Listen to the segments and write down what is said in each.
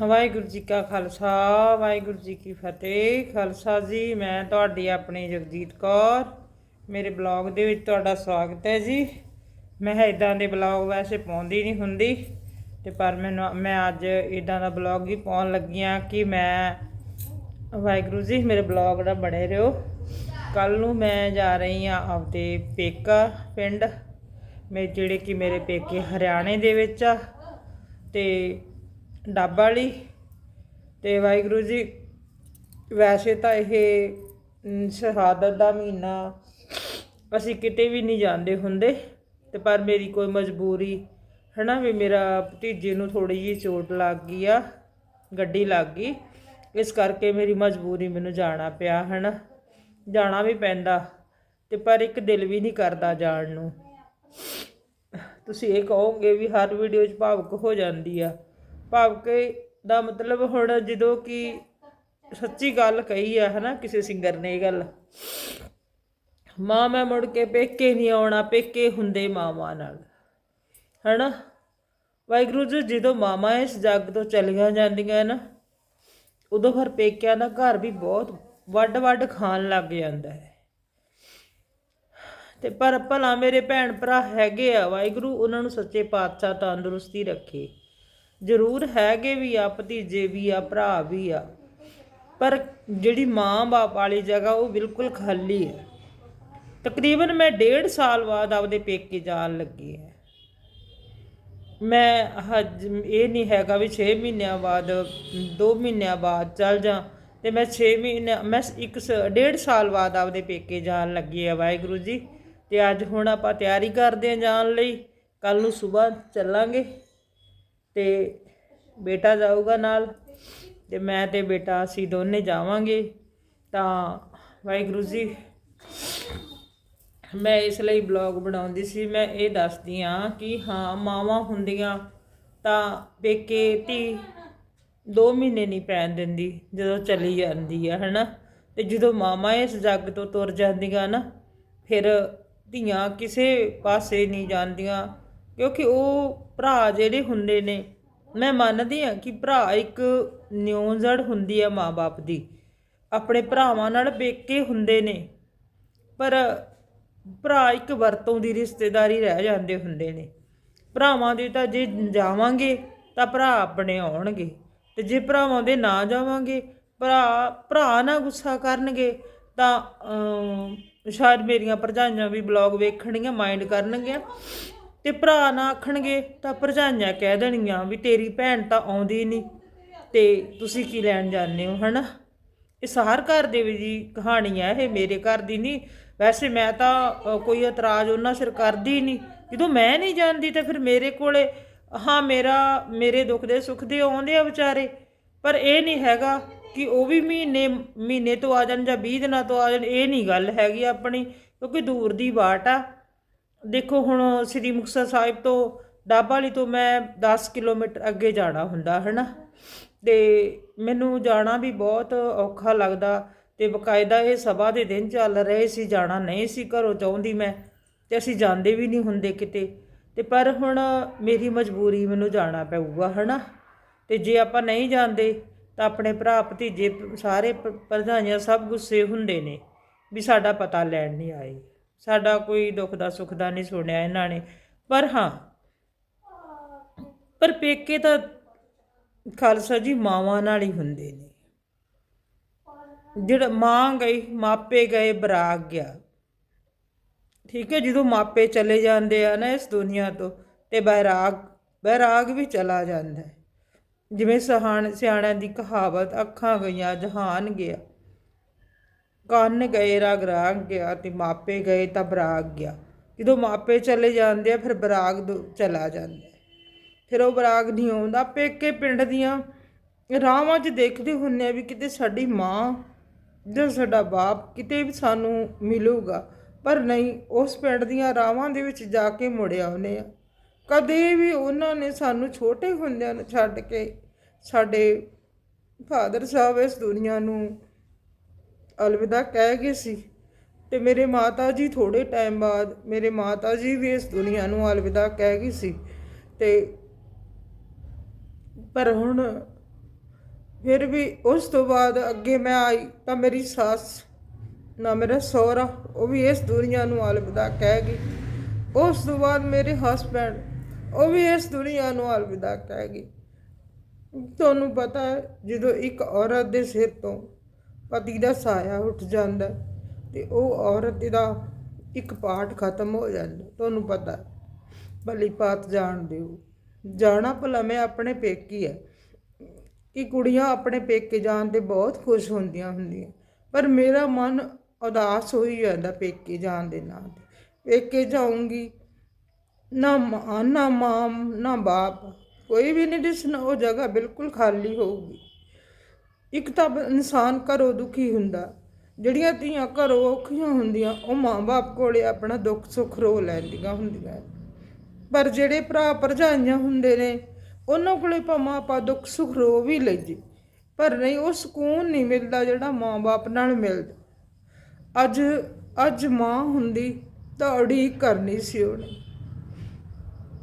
ਵਾਹਿਗੁਰੂ ਜੀ ਕਾ ਖਾਲਸਾ, ਵਾਹਿਗੁਰੂ ਜੀ ਕੀ ਫਤਿਹ। ਖਾਲਸਾ ਜੀ, ਮੈਂ ਤੁਹਾਡੀ ਆਪਣੀ ਜਗਜੀਤ ਕੌਰ। ਮੇਰੇ ਬਲੌਗ ਦੇ ਵਿੱਚ ਤੁਹਾਡਾ ਸਵਾਗਤ ਹੈ ਜੀ। ਮੈਂ ਇਦਾਂ ਦੇ ਬਲੌਗ ਵੈਸੇ ਪਾਉਂਦੀ ਨਹੀਂ ਹੁੰਦੀ, ਤੇ ਪਰ ਮੈਨੂੰ ਮੈਂ ਅੱਜ ਇਦਾਂ ਦਾ ਬਲੌਗ ਹੀ ਪਾਉਣ ਲੱਗੀ ਆ ਕਿ ਮੈਂ, ਵਾਹਿਗੁਰੂ ਜੀ, ਮੇਰੇ ਬਲੌਗ ਦਾ ਬਣੇ ਰਹੋ। ਕੱਲ ਨੂੰ ਮੈਂ ਜਾ ਰਹੀ ਆ ਆਪਦੇ ਪੇਕਾ ਪਿੰਡ, ਮੇ ਜਿਹੜੇ ਕਿ ਮੇਰੇ ਪੇਕੇ ਹਰਿਆਣੇ ਦੇ ਵਿੱਚ ਆ। ਤੇ ਡੱਬ ਵਾਲੀ ਤੇ ਵਾਹਿਗੁਰੂ ਜੀ, ਵੈਸੇ ਤਾਂ ਇਹ ਸ਼ਹਾਦਤ ਦਾ ਮਹੀਨਾ ਅਸੀਂ ਕਿਤੇ ਵੀ ਨਹੀਂ ਜਾਂਦੇ ਹੁੰਦੇ, ਤੇ ਪਰ ਮੇਰੀ ਕੋਈ ਮਜਬੂਰੀ, ਹਨਾ, ਵੀ ਮੇਰਾ ਭਤੀਜੇ ਨੂੰ ਥੋੜੀ ਜਿਹੀ ਚੋਟ ਲੱਗ ਗਈ ਆ, ਗੱਡੀ ਲੱਗ ਗਈ, ਇਸ ਕਰਕੇ ਮੇਰੀ ਮਜਬੂਰੀ ਮੈਨੂੰ ਜਾਣਾ ਪਿਆ, ਹਨਾ, ਜਾਣਾ ਵੀ ਪੈਂਦਾ, ਤੇ ਪਰ ਇੱਕ ਦਿਲ ਵੀ ਨਹੀਂ ਕਰਦਾ ਜਾਣ ਨੂੰ। ਤੁਸੀਂ ਇਹ ਕਹੋਗੇ ਵੀ ਹਰ ਵੀਡੀਓ 'ਚ ਭਾਵੁਕ ਹੋ ਜਾਂਦੀ ਆ। ਭਾਵੁਕ ਦਾ ਮਤਲਬ ਹੁਣ ਜਦੋਂ ਕਿ ਸੱਚੀ ਗੱਲ ਕਹੀ ਆ, ਹਨਾ, ਕਿਸੇ ਸਿੰਗਰ ਨੇ ਇਹ ਗੱਲ। ਮਾਂ ਮੈਂ ਮੁੜ ਕੇ ਪੇਕੇ ਨਹੀਂ ਆਉਣਾ, ਪੇਕੇ ਹੁੰਦੇ ਮਾਵਾਂ ਨਾਲ। ਹਨਾ? ਵਾਹਿਗੁਰੂ ਜੀ, ਜਦੋਂ ਮਾਮਾ ਇਸ ਜੱਗ ਤੋਂ ਚਲੀਆਂ ਜਾਂਦੀਆਂ ਨਾ, ਉਦੋਂ ਫਿਰ ਪੇਕਿਆਂ ਦਾ ਘਰ ਵੀ ਬਹੁਤ ਵੱਡ ਵੱਡ ਖਾਣ ਲੱਗ ਜਾਂਦਾ ਹੈ। ਤੇ ਪਰ ਭਲਾ ਮੇਰੇ ਭੈਣ ਭਰਾ ਹੈਗੇ ਆ, ਵਾਹਿਗੁਰੂ, ਉਹਨਾਂ ਨੂੰ ਸੱਚੇ ਪਾਤਸ਼ਾਹ ਤੰਦਰੁਸਤੀ ਰੱਖੇ। ਜ਼ਰੂਰ ਹੈਗੇ ਵੀ ਆ, ਭਤੀਜੇ ਵੀ ਆ, ਭਰਾ ਵੀ ਆ। ਪਰ ਜਿਹੜੀ ਮਾਂ ਬਾਪ ਵਾਲੀ ਜਗ੍ਹਾ ਉਹ ਬਿਲਕੁਲ ਖਾਲੀ ਹੈ। ਤਕਰੀਬਨ ਮੈਂ ਡੇਢ ਸਾਲ ਬਾਅਦ ਆਪਦੇ ਪੇਕੇ ਜਾਣ ਲੱਗੀ ਹੈ। ਮੈਂ ਹਜ, ਇਹ ਨਹੀਂ ਹੈਗਾ ਵੀ 6 ਮਹੀਨਿਆਂ ਬਾਅਦ 2 ਮਹੀਨਿਆਂ ਬਾਅਦ ਚੱਲ ਜਾ ਤੇ ਮੈਂ 6 ਮਹੀਨੇ, ਮੈਂ ਇੱਕ ਸ- ਡੇਢ ਸਾਲ ਬਾਅਦ ਆਪਦੇ ਪੇਕੇ ਜਾਣ ਲੱਗੀ ਆ ਵਾਹਿਗੁਰੂ ਜੀ। ਤੇ ਅੱਜ ਹੁਣ ਆਪਾਂ ਤਿਆਰੀ ਕਰਦੇ ਆ ਜਾਣ ਲਈ। ਕੱਲ ਨੂੰ ਸਵੇਰ ਚੱਲਾਂਗੇ। ਅਤੇ ਬੇਟਾ ਜਾਊਗਾ ਨਾਲ ਅਤੇ ਮੈਂ ਅਤੇ ਬੇਟਾ ਅਸੀਂ ਦੋਨੇ ਜਾਵਾਂਗੇ ਤਾਂ ਵਾਹਿਗੁਰੂ ਜੀ, ਮੈਂ ਇਸ ਲਈ ਬਲੌਗ ਬਣਾਉਂਦੀ ਸੀ, ਮੈਂ ਇਹ ਦੱਸਦੀ ਆ ਕਿ ਹਾਂ ਮਾਵਾਂ ਹੁੰਦੀਆਂ ਤਾਂ ਪੇਕੇ ਧੀ 2 ਮਹੀਨੇ ਨਹੀਂ ਪੈਣ ਦਿੰਦੀ, ਜਦੋਂ ਚਲੀ ਜਾਂਦੀ ਆ, ਹਨਾ? ਤੇ ਜਦੋਂ ਮਾਮਾ ਇਸ ਜੱਗ ਤੋਂ ਤੁਰ ਜਾਂਦੀਆਂ ਨਾ, ਫਿਰ ਧੀਆਂ ਕਿਸੇ ਪਾਸੇ ਨਹੀਂ ਜਾਂਦੀਆਂ। ਕਿਉਂਕਿ ਉਹ ਭਰਾ ਜਿਹੜੇ ਹੁੰਦੇ ਨੇ, ਮੈਂ ਮੰਨਦੀ ਆ ਕਿ ਭਰਾ ਇੱਕ ਨਿਉਂਜੜ ਹੁੰਦੀ ਆ ਮਾਂ-ਬਾਪ ਦੀ। ਆਪਣੇ ਭਰਾਵਾਂ ਨਾਲ ਬੇਕੇ ਹੁੰਦੇ ਨੇ, ਪਰ ਭਰਾ ਇੱਕ ਵਰਤੋਂ ਦੀ ਰਿਸ਼ਤੇਦਾਰੀ ਰਹਿ ਜਾਂਦੇ ਹੁੰਦੇ ਨੇ। ਭਰਾਵਾਂ ਦੇ ਤਾਂ ਜੇ ਜਾਵਾਂਗੇ ਤਾਂ ਭਰਾ ਆਪਣੇ ਆਉਣਗੇ ਤੇ ਜੇ ਭਰਾਵਾਂ ਦੇ ਨਾ ਜਾਵਾਂਗੇ, ਭਰਾ ਭਰਾ ਨਾ ਗੁੱਸਾ ਕਰਨਗੇ ਤਾਂ ਸ਼ਾਇਦ ਮੇਰੀਆਂ ਭਰਜਾਈਆਂ ਵੀ ਬਲੌਗ ਵੇਖਣਗੀਆਂ, ਮਾਈਂਡ ਕਰਨਗੀਆਂ। ਤੇ ਭਰਾ ਨਾ ਆਖਣਗੇ ਤਾਂ ਭਰਜਾਈਆਂ ਕਹਿ ਦੇਣਗੀਆਂ ਵੀ ਤੇਰੀ ਭੈਣ ਤਾਂ ਆਉਂਦੀ ਨਹੀਂ। ਤੇ ਤੁਸੀਂ ਕੀ ਲੈਣ ਜਾਂਦੇ ਹੋ, ਹਨਾ? ਇਹ ਸਾਰ ਘਰ ਦੇ ਵੀ ਜੀ ਕਹਾਣੀ ਹੈ ਇਹ ਮੇਰੇ ਘਰ ਦੀ ਨਹੀਂ। ਵੈਸੇ ਮੈਂ ਤਾਂ ਕੋਈ ਇਤਰਾਜ਼ ਉਹਨਾਂ ਸਿਰ ਕਰਦੀ ਨਹੀਂ। ਜਦੋਂ ਮੈਂ ਨਹੀਂ ਜਾਂਦੀ ਤਾਂ ਫਿਰ ਮੇਰੇ ਕੋਲੇ, ਹਾਂ, ਮੇਰਾ, ਮੇਰੇ ਦੁੱਖ ਦੇ ਸੁੱਖ ਦੇ ਆਉਂਦੇ ਆ ਵਿਚਾਰੇ। ਪਰ ਇਹ ਨਹੀਂ ਹੈਗਾ ਕਿ ਉਹ ਵੀ ਮਹੀਨੇ ਮਹੀਨੇ ਤੋਂ ਆ ਜਾਣ ਜਾਂ 20 ਦਿਨਾਂ ਤੋਂ ਆ ਜਾਣ, ਇਹ ਨਹੀਂ ਗੱਲ ਹੈਗੀ ਆਪਣੀ, ਕਿਉਂਕਿ ਦੂਰ ਦੀ ਬਾਟ ਆ। ਦੇਖੋ ਹੁਣ ਸ੍ਰੀ ਮੁਕਤਸਰ ਸਾਹਿਬ ਤੋਂ ਡਾਬਾਲੀ ਤੋਂ ਮੈਂ 10 ਕਿਲੋਮੀਟਰ ਅੱਗੇ ਜਾਣਾ ਹੁੰਦਾ ਹੈ ਨਾ ਤੇ ਮੈਨੂੰ ਜਾਣਾ ਵੀ ਬਹੁਤ ਔਖਾ ਲੱਗਦਾ ਤੇ ਬਕਾਇਦਾ ਇਹ ਸਭਾ ਦੇ ਦਿਨ ਚੱਲ ਰਹੇ ਸੀ, ਜਾਣਾ ਨਹੀਂ ਸੀ, ਘਰੋਂ ਚਾਹੁੰਦੀ ਮੈਂ ਤੇ ਅਸੀਂ ਜਾਂਦੇ ਵੀ ਨਹੀਂ ਹੁੰਦੇ ਕਿਤੇ। ਤੇ ਪਰ ਹੁਣ ਮੇਰੀ ਮਜਬੂਰੀ ਮੈਨੂੰ ਜਾਣਾ ਪਊਗਾ, ਹਨਾ? ਤੇ ਜੇ ਆਪਾਂ ਨਹੀਂ ਜਾਂਦੇ ਤਾਂ ਆਪਣੇ ਭਰਾ, ਭਤੀਜੇ, ਸਾਰੇ ਭ- ਭਰਜਾਈਆਂ ਸਭ ਗੁੱਸੇ ਹੁੰਦੇ ਨੇ ਵੀ ਸਾਡਾ ਪਤਾ ਲੈਣ ਨਹੀਂ ਆਏ। ਸਾਡਾ ਕੋਈ ਦੁੱਖ ਦਾ ਸੁੱਖ ਦਾ ਨਹੀਂ ਸੁਣਿਆ ਇਹਨਾਂ ਨੇ। ਪਰ ਹਾਂ, ਪਰ ਪੇਕੇ ਤਾਂ ਖਾਲਸਾ ਜੀ ਮਾਵਾਂ ਨਾਲ ਹੀ ਹੁੰਦੇ ਨੇ। ਜਿਹੜਾ ਮਾਂ ਗਈ, ਮਾਪੇ ਗਏ, ਬਰਾਗ ਗਿਆ। ਠੀਕ ਹੈ, ਜਦੋਂ ਮਾਪੇ ਚਲੇ ਜਾਂਦੇ ਆ ਨਾ ਇਸ ਦੁਨੀਆ ਤੋਂ, ਤੇ ਬੈਰਾਗ ਬੈਰਾਗ ਵੀ ਚਲਾ ਜਾਂਦਾ ਹੈ। ਜਿਵੇਂ ਸਹਾਣ ਸਿਆਣਿਆਂ ਦੀ ਕਹਾਵਤ, ਅੱਖਾਂ ਗਈਆਂ, ਜਹਾਨ ਗਿਆ। ਕੰਨ ਗਏ, ਰਗ ਰਾਗ ਗਿਆ ਤੇ ਮਾਪੇ ਗਏ ਤਾਂ ਬਰਾਗ ਗਿਆ। ਜਦੋਂ ਮਾਪੇ ਚਲੇ ਜਾਂਦੇ ਆ, ਫਿਰ ਬਰਾਗ ਦੋ- ਚਲਾ ਜਾਂਦਾ ਫਿਰ ਉਹ ਬਰਾਗ ਨਹੀਂ ਆਉਂਦਾ। ਪੇਕੇ ਪਿੰਡ ਦੀਆਂ ਰਾਵਾਂ 'ਚ ਦੇਖਦੇ ਹੁੰਨੇ ਆ ਵੀ ਕਿਤੇ ਸਾਡੀ ਮਾਂ ਜਾਂ ਸਾਡਾ ਬਾਪ ਕਿਤੇ ਵੀ ਸਾਨੂੰ ਮਿਲੂਗਾ। ਪਰ ਨਹੀਂ, ਉਸ ਪਿੰਡ ਦੀਆਂ ਰਾਵਾਂ ਦੇ ਵਿੱਚ ਜਾ ਕੇ ਮੁੜ ਆਉਂਦੇ ਆ। ਕਦੇ ਵੀ ਉਹਨਾਂ ਨੇ ਸਾਨੂੰ ਛੋਟੇ ਹੁੰਦਿਆਂ ਨੂੰ ਛੱਡ ਕੇ ਸਾਡੇ ਫਾਦਰ ਸਾਹਿਬ ਇਸ ਦੁਨੀਆ ਨੂੰ ਅਲਵਿਦਾ ਕਹਿ ਗਏ ਸੀ, ਤੇ ਮੇਰੇ ਮਾਤਾ ਜੀ ਥੋੜੇ ਟਾਈਮ ਬਾਅਦ, ਮੇਰੇ ਮਾਤਾ ਜੀ ਵੀ ਇਸ ਦੁਨੀਆ ਨੂੰ ਅਲਵਿਦਾ ਕਹਿ ਗਈ ਸੀ। ਤੇ ਪਰ ਹੁਣ ਫਿਰ ਵੀ ਉਸ ਤੋਂ ਬਾਅਦ ਅੱਗੇ ਮੈਂ ਆਈ ਤਾਂ ਮੇਰੀ ਸੱਸ, ਨਾ ਮੇਰਾ ਸਹੁਰਾ, ਉਹ ਵੀ ਇਸ ਦੁਨੀਆ ਨੂੰ ਅਲਵਿਦਾ ਕਹਿ ਗਈ। ਉਸ ਤੋਂ ਬਾਅਦ ਮੇਰੇ ਹਸਬੈਂਡ ਉਹ ਵੀ ਇਸ ਦੁਨੀਆ ਨੂੰ ਅਲਵਿਦਾ ਕਹਿ ਗਈ। ਤੁਹਾਨੂੰ ਪਤਾ ਹੈ, ਜਦੋਂ ਇੱਕ ਔਰਤ ਦੇ ਸਿਰ ਤੋਂ ਪਤੀ ਦਾ ਸਾਇਆ ਉੱਠ ਜਾਂਦਾ ਹੈ, ਤੇ ਉਹ ਔਰਤ ਦਾ ਇੱਕ ਪਾਠ ਖਤਮ ਹੋ ਜਾਂਦਾ ਤੁਹਾਨੂੰ ਪਤਾ ਹੈ। ਭਲੀ ਬਾਤ ਜਾਣਦੇ ਹੋ। ਜਾਣਾ ਭਲਾ ਮੈਂ ਆਪਣੇ ਪੇਕੀ ਹੈ ਕਿ ਕੁੜੀਆਂ ਆਪਣੇ ਪੇਕੇ ਜਾਣ ਤੇ ਬਹੁਤ ਖੁਸ਼ ਹੁੰਦੀਆਂ ਹੁੰਦੀਆਂ। ਪਰ ਮੇਰਾ ਮਨ ਉਦਾਸ ਹੋਈ ਜਾਂਦਾ ਪੇਕੇ ਜਾਣ ਦੇ ਨਾਂ ਤੇ। ਪੇਕੇ ਜਾਊਂਗੀ ਨਾ ਮਾਂ ਨਾ ਮਾਂ ਨਾ ਬਾਪ। ਕੋਈ ਵੀ ਨਹੀਂ ਦਿਸਣਾ ਉਹ ਜਗ੍ਹਾ ਬਿਲਕੁਲ ਖਾਲੀ ਹੋਊਗੀ। ਇੱਕ ਤਾਂ ਇਨਸਾਨ ਘਰੋਂ ਦੁਖੀ ਹੁੰਦਾ। ਜਿਹੜੀਆਂ ਧੀਆਂ ਘਰੋਂ ਔਖੀਆਂ ਹੁੰਦੀਆਂ, ਉਹ ਮਾਂ-ਬਾਪ ਕੋਲੇ ਆਪਣਾ ਦੁੱਖ, ਸੁੱਖ ਰੋ ਲੈਂਦੀਆਂ ਹੁੰਦੀਆਂ। ਪਰ ਜਿਹੜੇ ਭਰਾ ਭਰਜਾਈਆਂ ਹੁੰਦੇ ਨੇ, ਉਹਨਾਂ ਕੋਲੇ ਭਾਵੇਂ ਆਪਾਂ ਦੁੱਖ, ਸੁੱਖ ਰੋ ਵੀ ਲਈਏ, ਪਰ ਨਹੀਂ, ਉਹ ਸਕੂਨ ਨਹੀਂ ਮਿਲਦਾ ਜਿਹੜਾ ਮਾਂ-ਬਾਪ ਨਾਲ ਮਿਲਦਾ। ਅੱਜ ਅੱਜ ਮਾਂ ਹੁੰਦੀ ਤਾਂ ਉਡੀਕ ਕਰਨੀ ਸੀ ਉਹਨੇ,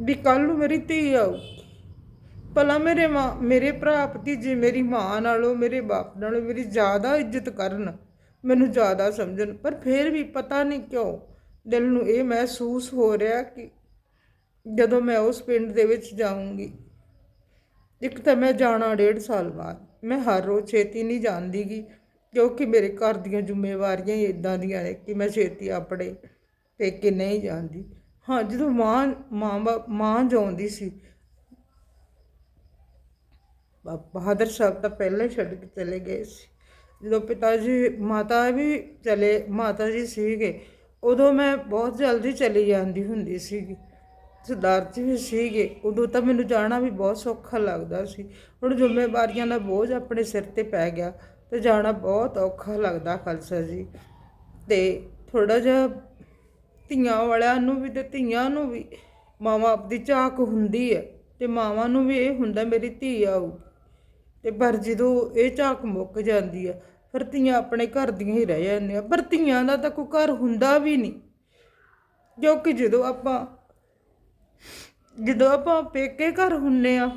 ਵੀ ਕੱਲ ਨੂੰ ਮੇਰੀ ਧੀ ਆਊ। ਭਲਾ ਮੇਰੇ ਮਾਂ, ਮੇਰੇ ਭਰਾ ਭਤੀਜੇ, ਮੇਰੀ ਮਾਂ ਨਾਲੋਂ, ਮੇਰੇ ਬਾਪ ਨਾਲੋਂ ਮੇਰੀ ਜ਼ਿਆਦਾ ਇੱਜ਼ਤ ਕਰਨ, ਮੈਨੂੰ ਜ਼ਿਆਦਾ ਸਮਝਣ। ਪਰ ਫਿਰ ਵੀ ਪਤਾ ਨਹੀਂ ਕਿਉਂ ਦਿਲ ਨੂੰ ਇਹ ਮਹਿਸੂਸ ਹੋ ਰਿਹਾ ਕਿ ਜਦੋਂ ਮੈਂ ਉਸ ਪਿੰਡ ਦੇ ਵਿੱਚ ਜਾਊਂਗੀ, ਇੱਕ ਤਾਂ ਮੈਂ ਜਾਣਾ ਡੇਢ ਸਾਲ ਬਾਅਦ। ਮੈਂ ਹਰ ਰੋਜ਼ ਛੇਤੀ ਨਹੀਂ ਜਾਂਦੀਗੀ, ਕਿਉਂਕਿ ਮੇਰੇ ਘਰ ਦੀਆਂ ਜ਼ਿੰਮੇਵਾਰੀਆਂ ਹੀ ਇਦਾਂ ਦੀਆਂ ਨੇ ਕਿ ਮੈਂ ਛੇਤੀ ਆਪਣੇ ਪੇਕੇ ਨਹੀਂ ਜਾਂਦੀ। ਹਾਂ, ਜਦੋਂ ਮਾਂ ਮਾਂ ਬਾਪ ਮਾਂ ਜਾਉਂਦੀ ਸੀ ਬਹਾਦਰ ਸਾਹਿਬ ਤਾਂ ਪਹਿਲਾਂ ਹੀ ਛੱਡ ਕੇ ਚਲੇ ਗਏ ਸੀ। ਜਦੋਂ ਪਿਤਾ ਜੀ ਮਾਤਾ ਵੀ ਚਲੇ, ਮਾਤਾ ਜੀ ਸੀਗੇ, ਉਦੋਂ ਮੈਂ ਬਹੁਤ ਜਲਦੀ ਚਲੀ ਜਾਂਦੀ ਹੁੰਦੀ ਸੀਗੀ। ਸਰਦਾਰ ਜੀ ਵੀ ਸੀਗੇ, ਉਦੋਂ ਤਾਂ ਮੈਨੂੰ ਜਾਣਾ ਵੀ ਬਹੁਤ ਸੌਖਾ ਲੱਗਦਾ ਸੀ। ਹੁਣ ਜ਼ਿੰਮੇਵਾਰੀਆਂ ਦਾ ਬੋਝ ਆਪਣੇ ਸਿਰ ਤੇ ਪੈ ਗਿਆ ਤੇ ਜਾਣਾ ਬਹੁਤ ਔਖਾ ਲੱਗਦਾ ਖਾਲਸਾ ਜੀ। ਤੇ ਥੋੜਾ ਜਿਹਾ ਧੀਆਂ ਵਾਲਿਆਂ ਨੂੰ ਵੀ ਤੇ ਧੀਆਂ ਨੂੰ ਵੀ ਮਾਵਾਂ ਆਪਦੀ ਝਾਕ ਹੁੰਦੀ ਹੈ ਤੇ ਮਾਵਾਂ ਨੂੰ ਵੀ ਇਹ ਹੁੰਦਾ, ਮੇਰੀ ਧੀ ਆਊ ਤੇ ਪਰ ਜਦੋਂ ਇਹ ਝਾਕ ਮੁੱਕ ਜਾਂਦੀ ਆ, ਫਿਰ ਧੀਆਂ ਆਪਣੇ ਘਰ ਦੀਆਂ ਹੀ ਰਹਿ ਜਾਂਦੀਆਂ। ਪਰ ਧੀਆਂ ਦਾ ਤਾਂ ਕੋਈ ਘਰ ਹੁੰਦਾ ਵੀ ਨਹੀਂ। ਕਿਉਂਕਿ ਜਦੋਂ ਆਪਾਂ ਜਦੋਂ ਆਪਾਂ ਪੇਕੇ ਘਰ ਹੁੰਨੇ ਆ,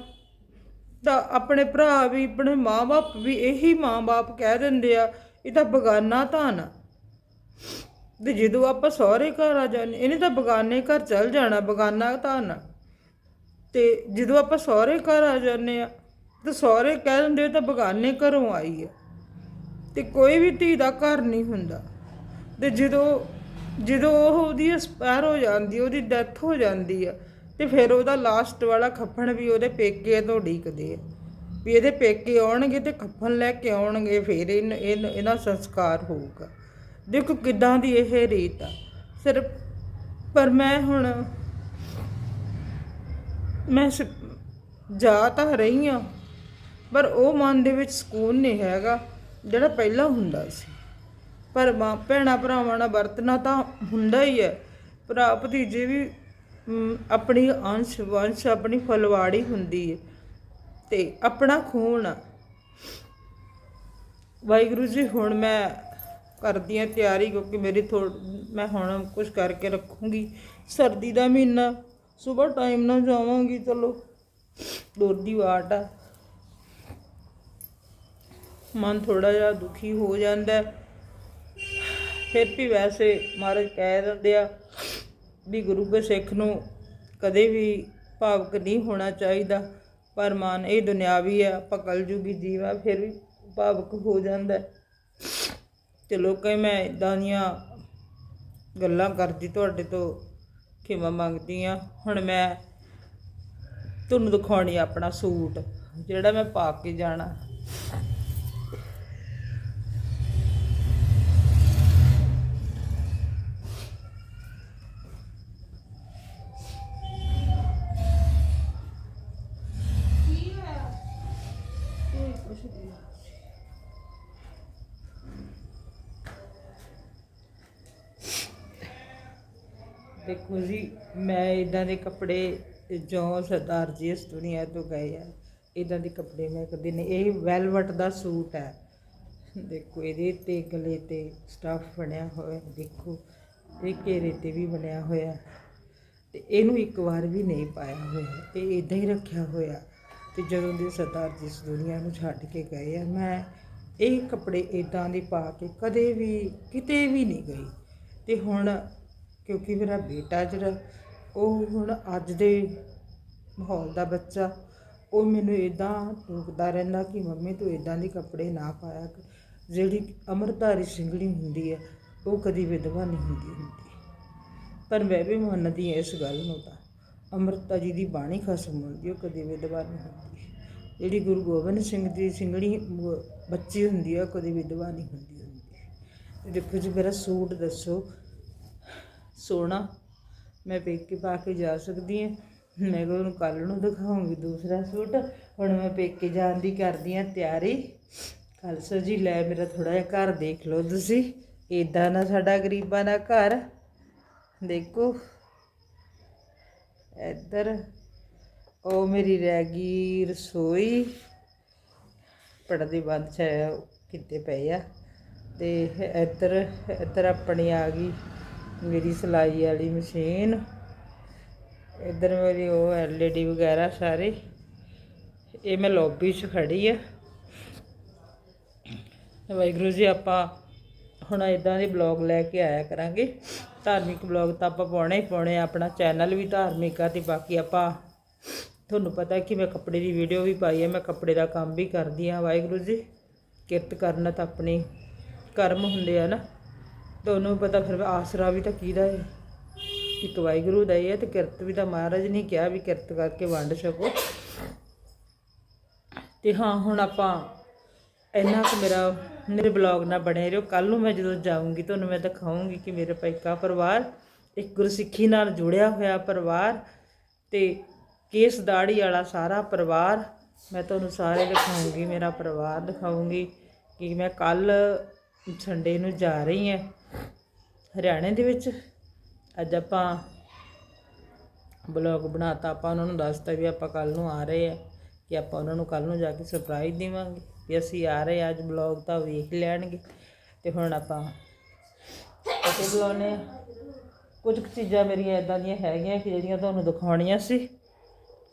ਤਾਂ ਆਪਣੇ ਭਰਾ ਵੀ, ਆਪਣੇ ਮਾਂ-ਬਾਪ ਵੀ ਇਹੀ ਮਾਂ-ਬਾਪ ਕਹਿ ਦਿੰਦੇ ਆ, ਇਹ ਤਾਂ ਬਗਾਨਾ ਧਨ ਆ। ਤੇ ਜਦੋਂ ਆਪਾਂ ਸਹੁਰੇ ਘਰ ਆ ਜਾਂਦੇ, ਇਹਨੇ ਤਾਂ ਬਗਾਨੇ ਘਰ ਚਲ ਜਾਣਾ, ਬਗਾਨਾ ਧਨ ਆ। ਤੇ ਜਦੋਂ ਆਪਾਂ ਸਹੁਰੇ ਘਰ ਆ ਜਾਂਦੇ ਆ ਤੇ ਸਹੁਰੇ ਕਹਿ ਦਿੰਦੇ ਤਾਂ ਬਗਾਨੇ ਘਰੋਂ ਆਈ ਆ। ਤੇ ਕੋਈ ਵੀ ਧੀ ਦਾ ਘਰ ਨਹੀਂ ਹੁੰਦਾ। ਤੇ ਜਦੋਂ ਜਦੋਂ ਉਹ ਉਹਦੀ ਐਕਸਪਾਇਰ ਹੋ ਜਾਂਦੀ ਉਹਦੀ ਡੈਥ ਹੋ ਜਾਂਦੀ ਆ, ਤੇ ਫਿਰ ਉਹਦਾ ਲਾਸਟ ਵਾਲਾ ਖੱਫਣ ਵੀ ਉਹਦੇ ਪੇਕੇ ਤੋਂ ਢੀਕਦੇ ਆ। ਵੀ ਇਹਦੇ ਪੇਕੇ ਆਉਣਗੇ ਤੇ ਖੱਫਣ ਲੈ ਕੇ ਆਉਣਗੇ, ਫਿਰ ਇਹਨ- ਇਹਨ- ਇਹਦਾ ਸੰਸਕਾਰ ਹੋਊਗਾ। ਦੇਖੋ ਕਿਦਾਂ ਦੀ ਇਹ ਰੀਤ ਆ। ਸਿਰਫ, ਪਰ ਮੈਂ ਹੁਣ, ਮੈਂ ਸ- ਜਾ ਤਾਂ ਰਹੀ ਆ ਪਰ ਉਹ ਮਨ ਦੇ ਵਿੱਚ ਸਕੂਨ ਨਹੀਂ ਹੈਗਾ, ਜਿਹੜਾ ਪਹਿਲਾਂ ਹੁੰਦਾ ਸੀ। ਪਰ ਮਾਂ, ਭੈਣਾਂ ਭਰਾਵਾਂ ਨਾਲ ਵਰਤਣਾ ਤਾਂ ਹੁੰਦਾ ਹੀ ਹੈ। ਭਰਾ ਭਤੀਜੇ ਵੀ ਆਪਣੀ ਅੰਸ਼ ਵੰਸ਼, ਆਪਣੀ ਫਲਵਾੜੀ ਹੁੰਦੀ ਹੈ ਤੇ ਆਪਣਾ ਖੂਨ ਵਾਹਿਗੁਰੂ ਜੀ, ਹੁਣ ਮੈਂ ਕਰਦੀ ਹਾਂ ਤਿਆਰੀ ਕਿਉਂਕਿ ਮੇਰੀ ਥੋੜ ਮੈਂ ਹੁਣ ਕੁਝ ਕਰਕੇ ਰੱਖੂੰਗੀ। ਸਰਦੀ ਦਾ ਮਹੀਨਾ, ਸਵੇਰ ਟਾਈਮ ਨਾਲ ਜਾਵਾਂਗੀ, ਚਲੋ। ਦੂਰ ਦੀ ਵਾਟ ਆ। ਮਨ ਥੋੜਾ ਜਿਹਾ ਦੁਖੀ ਹੋ ਜਾਂਦਾ ਫਿਰ ਵੀ ਵੈਸੇ ਮਹਾਰਾਜ ਕਹਿ ਦਿੰਦੇ ਆ ਵੀ ਗੁਰੂ ਕੇ ਸਿੱਖ ਨੂੰ ਕਦੇ ਵੀ ਭਾਵਕ ਨਹੀਂ ਹੋਣਾ ਚਾਹੀਦਾ। ਪਰ ਮਨ ਇਹ ਦੁਨਿਆਵੀ ਹੈ, ਆਪਾਂ ਕਲਯੁਗੀ ਜੀਵ ਆ, ਫਿਰ ਵੀ ਭਾਵਕ ਹੋ ਜਾਂਦਾ ਹੈ। ਚਲੋ ਕਹੇ ਮੈਂ ਇਦਾਂ ਦੀਆਂ ਗੱਲਾਂ ਕਰਦੀ, ਤੁਹਾਡੇ ਤੋਂ ਖਿਮਾ ਮੰਗਦੀ ਆ ਹੁਣ ਮੈਂ ਤੁਹਾਨੂੰ ਦਿਖਾਉਣੀ ਆਪਣਾ ਸੂਟ, ਜਿਹੜਾ ਮੈਂ ਪਾ ਕੇ ਜਾਣਾ। ਦੇਖੋ ਜੀ, ਮੈਂ ਇਦਾਂ ਦੇ ਕੱਪੜੇ ਜੋ ਸਰਦਾਰ ਜੀ ਇਸ ਦੁਨੀਆ ਤੋਂ ਗਏ ਆ ਇਦਾਂ ਦੇ ਕੱਪੜੇ ਮੈਂ ਕਦੇ ਨਹੀਂ, ਇਹ ਵੈਲਵਟ ਦਾ ਸੂਟ ਹੈ। ਦੇਖੋ, ਇਹਦੇ ਤੇ ਗਲੇ ਤੇ ਸਟਫ ਬਣਿਆ ਹੋਇਆ, ਦੇਖੋ, ਇਹ ਘੇਰੇ ਤੇ ਵੀ ਬਣਿਆ ਹੋਇਆ, ਤੇ ਇਹਨੂੰ ਇੱਕ ਵਾਰ ਵੀ ਨਹੀਂ ਪਾਇਆ ਹੋਇਆ, ਇਹ ਇਦਾਂ ਹੀ ਰੱਖਿਆ ਹੋਇਆ। ਤੇ ਜਦੋਂ ਦੇ ਸਰਦਾਰ ਜੀ ਇਸ ਦੁਨੀਆ ਨੂੰ ਛੱਡ ਕੇ ਗਏ ਆ, ਮੈਂ ਇਹ ਕੱਪੜੇ ਇਦਾਂ ਦੇ ਪਾ ਕੇ ਕਦੇ ਵੀ, ਕਿਤੇ ਵੀ ਨਹੀਂ ਗਈ। ਤੇ ਹੁਣ ਕਿਉਂਕਿ ਮੇਰਾ ਬੇਟਾ ਜਿਹੜਾ, ਉਹ ਹੁਣ ਅੱਜ ਦੇ ਮਾਹੌਲ ਦਾ ਬੱਚਾ, ਉਹ ਮੈਨੂੰ ਇਦਾਂ ਟੋਕਦਾ ਰਹਿੰਦਾ ਕਿ ਮੰਮੀ ਤੂੰ ਇਦਾਂ ਦੇ ਕੱਪੜੇ ਨਾ ਪਾਇਆ ਕਰ। ਜਿਹੜੀ ਅਮਰਧਾਰੀ ਸਿੰਘਣੀ ਹੁੰਦੀ ਹੈ, ਉਹ ਕਦੀ ਵਿਧਵਾ ਨਹੀਂ ਹੁੰਦੀ ਹੁੰਦੀ। ਪਰ ਮੈਂ ਵੀ ਮੰਨਦੀ ਹਾਂ ਇਸ ਗੱਲ ਨੂੰ ਤਾਂ। ਅੰਮ੍ਰਿਤਾ ਜੀ ਦੀ ਬਾਣੀ ਖਸਮ ਹੁੰਦੀ ਉਹ ਕਦੇ ਵਿਧਵਾ ਨਹੀਂ ਹੁੰਦੀ। ਜਿਹੜੀ ਗੁਰੂ ਗੋਬਿੰਦ ਸਿੰਘ ਦੀ ਸਿੰਘਣੀ ਬੱਚੀ ਹੁੰਦੀ ਆ ਉਹ ਕਦੇ ਵਿਧਵਾ ਨਹੀਂ ਹੁੰਦੀ ਹੁੰਦੀ। ਦੇਖੋ ਜੀ, ਮੇਰਾ ਸੂਟ ਦੱਸੋ। ਸੋਹਣਾ ਮੈਂ ਪੇਕੇ ਪਾ ਕੇ ਜਾ ਸਕਦੀ ਹਾਂ। ਮੈਂ ਕਿਹਾ ਉਹਨੂੰ ਕੱਲ ਨੂੰ ਦਿਖਾਉਂਗੀ ਦੂਸਰਾ ਸੂਟ। ਹੁਣ ਮੈਂ ਪੇਕੇ ਜਾਣ ਦੀ ਕਰਦੀ ਹਾਂ ਤਿਆਰੀ। ਖਾਲਸਾ ਜੀ, ਲੈ ਮੇਰਾ ਥੋੜਾ ਜਿਹਾ ਘਰ ਦੇਖ ਲਓ ਤੁਸੀਂ। ਇਦਾਂ ਨਾ ਸਾਡਾ ਗਰੀਬਾਂ ਦਾ ਘਰ। ਦੇਖੋ। ਇੱਧਰ ਉਹ ਮੇਰੀ ਰਹਿ ਗਈ ਰਸੋਈ। ਪੜਦੇ ਬੰਦ ਚ ਕਿਤੇ ਪਏ ਆ। ਤੇ ਇੱਧਰ ਇੱਧਰ ਆਪਣੀ ਆ ਗਈ ਮੇਰੀ ਸਿਲਾਈ ਵਾਲੀ ਮਸ਼ੀਨ, ਇੱਧਰ ਮੇਰੀ ਉਹ ਐਲਈਡੀ ਵਗੈਰਾ ਸਾਰੇ, ਇਹ ਮੈਂ ਲੌਬੀ 'ਚ ਖੜੀ ਆ। ਵਾਹਿਗੁਰੂ ਜੀ, ਆਪਾਂ ਹੁਣ ਇਦਾਂ ਦੇ ਬਲੌਗ ਲੈ ਕੇ ਆਇਆ ਕਰਾਂਗੇ। ਧਾਰਮਿਕ ਬਲੌਗ ਤਾਂ ਆਪਾਂ ਪਾਉਣੇ ਹੀ ਪਾਉਣੇ ਆਪਣਾ ਚੈਨਲ ਵੀ ਧਾਰਮਿਕ ਆ ਤੇ ਬਾਕੀ ਆਪਾਂ ਤੁਹਾਨੂੰ ਪਤਾ ਕਿ ਮੈਂ ਕੱਪੜੇ ਦੀ ਵੀਡੀਓ ਵੀ ਪਾਈ ਹੈ ਮੈਂ ਕੱਪੜੇ ਦਾ ਕੰਮ ਵੀ ਕਰਦੀ ਆ। ਵਾਹਿਗੁਰੂ ਜੀ, ਕਿਰਤ ਕਰਨਾ ਤਾਂ ਆਪਣੀ ਕਰਮ ਹੁੰਦੇ ਆ ਨਾ। ਤੁਹਾਨੂੰ ਪਤਾ ਫਿਰ ਆਸਰਾ ਵੀ ਤਾਂ ਕਿਹਦਾ ਹੈ ਇੱਕ ਵਾਹਿਗੁਰੂ ਦਾ ਹੀ ਹੈ ਤੇ ਕਿਰਤ ਵੀ ਤਾਂ ਮਹਾਰਾਜ ਨੇ ਕਿਹਾ ਵੀ ਕਿਰਤ ਕਰਕੇ ਵੰਡ ਸਕੋ ਤੇ ਹਾਂ, ਹੁਣ ਆਪਾਂ ਇੰਨਾ ਕੁ ਮੇਰਾ, ਮੇਰੇ ਬਲੌਗ ਨਾਲ ਬਣੇ ਰਹੋ। ਕੱਲ ਨੂੰ ਮੈਂ ਜਦੋਂ ਜਾਊਂਗੀ, ਤੁਹਾਨੂੰ ਮੈਂ ਦਿਖਾਊਂਗੀ ਕਿ ਮੇਰੇ ਪੈਕਾ ਪਰਿਵਾਰ ਇੱਕ ਗੁਰਸਿੱਖੀ ਨਾਲ ਜੁੜਿਆ ਹੋਇਆ ਪਰਿਵਾਰ ਤੇ ਕੇਸ ਦਾੜੀ ਵਾਲਾ ਸਾਰਾ ਪਰਿਵਾਰ, ਮੈਂ ਤੁਹਾਨੂੰ ਸਾਰੇ ਦਿਖਾਊਂਗੀ, ਮੇਰਾ ਪਰਿਵਾਰ ਦਿਖਾਊਂਗੀ ਕਿ ਮੈਂ ਕੱਲ ਸੰਡੇ ਨੂੰ ਜਾ ਰਹੀ ਹਾਂ। ਹਰਿਆਣੇ ਦੇ ਵਿੱਚ। ਅੱਜ ਆਪਾਂ ਬਲੌਗ ਬਣਾਤਾ ਆਪਾਂ ਉਹਨਾਂ ਨੂੰ ਦੱਸਤਾ ਵੀ ਆਪਾਂ ਕੱਲ ਨੂੰ ਆ ਰਹੇ ਆ ਕਿ ਆਪਾਂ ਉਹਨਾਂ ਨੂੰ ਕੱਲ ਨੂੰ ਜਾ ਕੇ ਸਰਪ੍ਰਾਈਜ਼ ਦੇਵਾਂਗੇ ਵੀ ਅਸੀਂ ਆ ਰਹੇ ਆ ਅੱਜ ਬਲੌਗ ਤਾਂ ਵੇਖ ਲੈਣਗੇ। ਤੇ ਹੁਣ ਆਪਾਂ ਅਤੇ ਬੁਲਾਉਣੇ ਕੁਝ ਕੁ ਚੀਜ਼ਾਂ ਮੇਰੀਆਂ ਇਦਾਂ ਦੀਆਂ ਹੈਗੀਆਂ ਕਿ ਜਿਹੜੀਆਂ ਤੁਹਾਨੂੰ ਦਿਖਾਉਣੀਆਂ ਸੀ।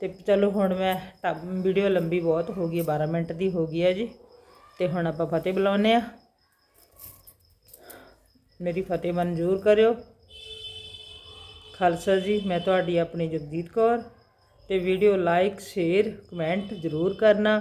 ਤੇ ਚਲੋ ਹੁਣ ਮੈਂ ਵੀਡੀਓ ਲੰਬੀ ਬਹੁਤ ਹੋ ਗਈ ਹੈ, 12 ਮਿੰਟ ਦੀ ਹੋ ਗਈ ਹੈ ਜੀ। ਤੇ ਹੁਣ ਆਪਾਂ ਫਤਿਹ ਬੁਲਾਉਨੇ ਆ। ਮੇਰੀ ਫਤਿਹ ਮਨਜ਼ੂਰ ਕਰਿਓ। ਖਾਲਸਾ ਜੀ, ਮੈਂ ਤੁਹਾਡੀ ਆਪਣੀ ਜਗਜੀਤ ਕੌਰ ਤੇ ਵੀਡੀਓ ਲਾਈਕ, ਸ਼ੇਅਰ, ਕਮੈਂਟ ਜ਼ਰੂਰ ਕਰਨਾ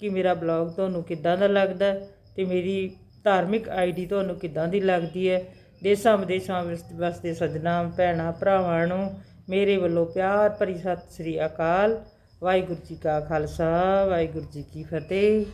ਕਿ ਮੇਰਾ ਬਲੌਗ ਤੁਹਾਨੂੰ ਕਿੱਦਾਂ ਦਾ ਲੱਗਦਾ ਹੈ ਤੇ ਮੇਰੀ ਧਾਰਮਿਕ ਆਈਡੀ ਤੁਹਾਨੂੰ ਕਿੱਦਾਂ ਦੀ ਲੱਗਦੀ ਹੈ। ਦੇਸਾਂ ਵਿਦੇਸਾਂ ਵਿੱਚ ਵਸਦੇ ਸੱਜਣਾ, ਭੈਣਾਂ, ਭਰਾਵਾਂ ਨੂੰ ਮੇਰੇ ਵੱਲੋਂ ਪਿਆਰ ਭਰੀ ਸਤਿ ਸ੍ਰੀ ਅਕਾਲ। ਵਾਹਿਗੁਰੂ ਜੀ ਕਾ ਖਾਲਸਾ, ਵਾਹਿਗੁਰੂ ਜੀ ਕੀ ਫਤਿਹ।